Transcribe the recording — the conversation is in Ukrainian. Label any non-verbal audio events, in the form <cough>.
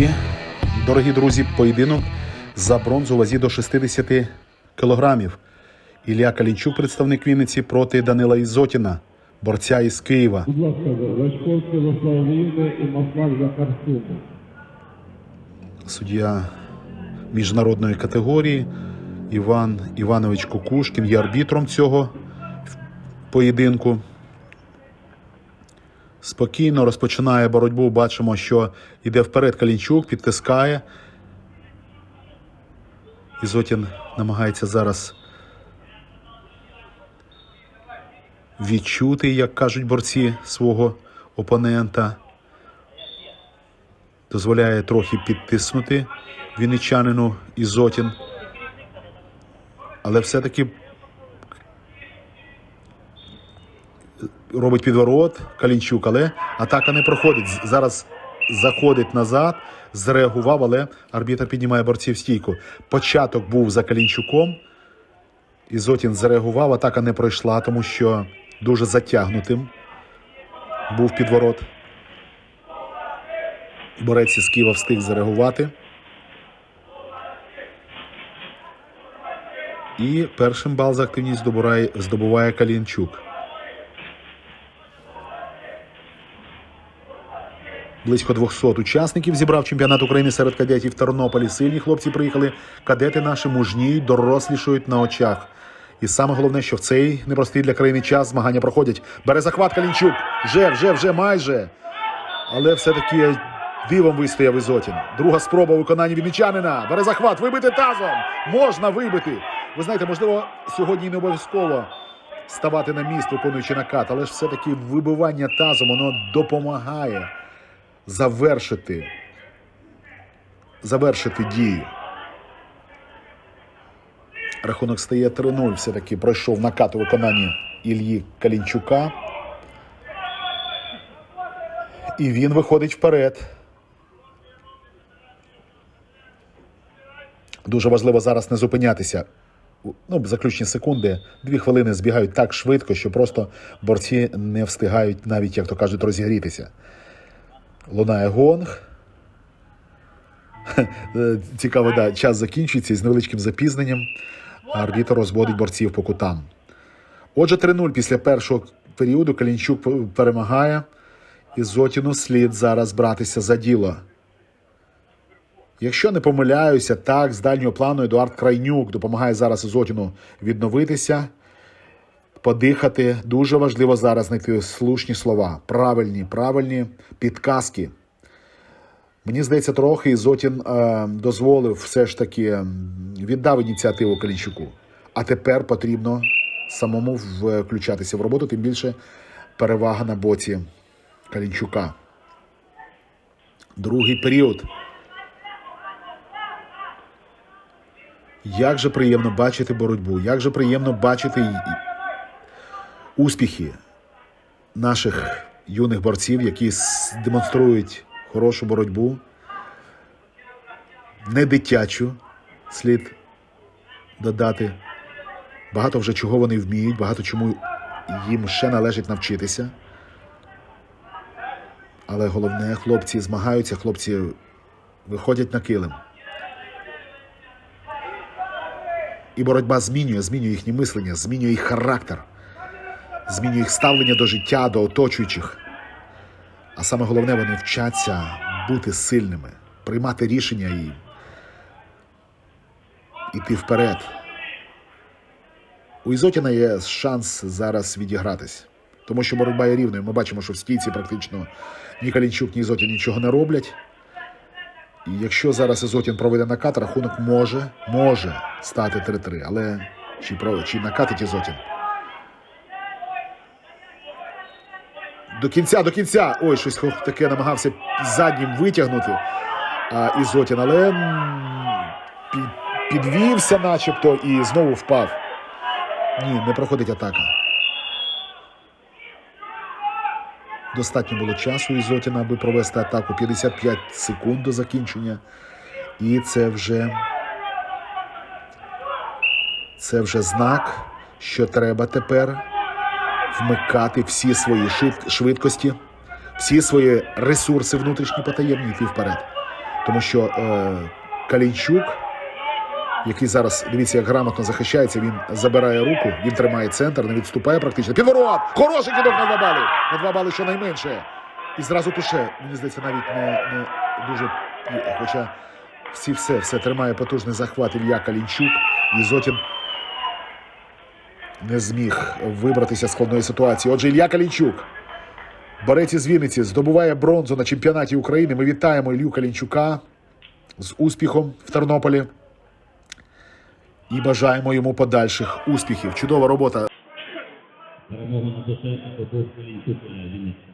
І, дорогі друзі, поєдинок за бронзу вазі до 60 кілограмів. Ілля Калінчук, представник Вінниці, проти Данила Ізотіна, борця із Києва. Будь ласка, Лачковський Ярослав і Маслак Захар Сума. Суддя міжнародної категорії Іван Іванович Кукушкін є арбітром цього поєдинку. Спокійно розпочинає боротьбу. Бачимо, що йде вперед Калінчук, підтискає. Ізотін намагається зараз відчути, як кажуть борці свого опонента. Дозволяє трохи підтиснути вінничанину Ізотін. Але все-таки робить підворот Калінчук, але атака не проходить. Зараз заходить назад, зреагував, але арбітр піднімає борців стійку. Початок був за Калінчуком. Ізотін зреагував, атака не пройшла, тому що дуже затягнутим був підворот. Борець із Києва встиг зареагувати. І першим бал за активність здобуває, здобуває Калінчук. Близько 200 учасників зібрав чемпіонат України серед кадетів Тернополі. Сильні хлопці приїхали. Кадети наші мужніють, дорослішують на очах. І саме головне, що в цей непростий для країни час змагання проходять. Бере захват Калінчук. Вже, вже, вже майже. Але все-таки дивом вистояв Ізотін. Друга спроба у виконанні вінничанина. Бере захват, вибити тазом. Можна вибити. Ви знаєте, можливо, сьогодні не обов'язково ставати на міст, виконуючи накат, але ж все-таки вибивання тазом воно допомагає завершити, завершити дію. Рахунок стає 3-0. Все-таки пройшов накат у виконанні Ільї Калінчука. І він виходить вперед. Дуже важливо зараз не зупинятися. Ну, заключні секунди, дві хвилини збігають так швидко, що просто борці не встигають навіть, як то кажуть, розігрітися. Лунає гонг. <laughs> Цікаво, да, час закінчується і з невеличким запізненням. Арбітр розводить борців по кутам. Отже, 3-0 після першого періоду Калінчук перемагає. І Зотіну слід зараз братися за діло. Якщо не помиляюся, так, з дальнього плану Едуард Крайнюк допомагає зараз Зотіну відновитися, подихати. Дуже важливо зараз знайти слушні слова, правильні, правильні підказки. Мені здається, трохи Ізотін е, дозволив все ж таки віддав ініціативу Калінчуку. А тепер потрібно самому включатися в роботу, тим більше перевага на боці Калінчука. Другий період. Як же приємно бачити боротьбу, як же приємно бачити успіхи наших юних борців, які демонструють хорошу боротьбу, не дитячу, слід додати. Багато вже чого вони вміють, багато чому їм ще належить навчитися. Але головне, хлопці змагаються, хлопці виходять на килим. І боротьба змінює, змінює їхнє мислення, змінює їх характер, змінює їх ставлення до життя, до оточуючих. А саме головне, вони вчаться бути сильними, приймати рішення і йти вперед. У Ізотіна є шанс зараз відігратись, тому що боротьба є рівною. Ми бачимо, що в стійці практично ні Калінчук, ні Ізотін нічого не роблять. І якщо зараз Ізотін проведе накат, рахунок може, може стати 3-3. Але чи, чи накатить Ізотін? До кінця, до кінця. Ой, щось таке намагався заднім витягнути а, Ізотін, але підвівся начебто і знову впав. Ні, не проходить атака. Достатньо було часу Ізотіна, аби провести атаку 55 секунд до закінчення. І це вже це вже знак, що треба тепер вмикати всі свої швид- швидкості, всі свої ресурси внутрішні потаємні йти вперед. тому що е, Калінчук, який зараз, дивіться, як грамотно захищається, він забирає руку, він тримає центр, не відступає практично. Підворот! Хороший кидок на два бали! На два бали щонайменше. І зразу туше, мені здається, навіть не, не дуже. Хоча всі все, все тримає потужний захват Ілля Калінчук. І Зотін не зміг вибратися з складної ситуації. Отже, Ілля Калінчук, борець із Вінниці, здобуває бронзу на чемпіонаті України. Ми вітаємо Ілью Калінчука з успіхом в Тернополі. І бажаємо йому подальших успіхів. Чудова робота Перемогу на досягнення Калінчука.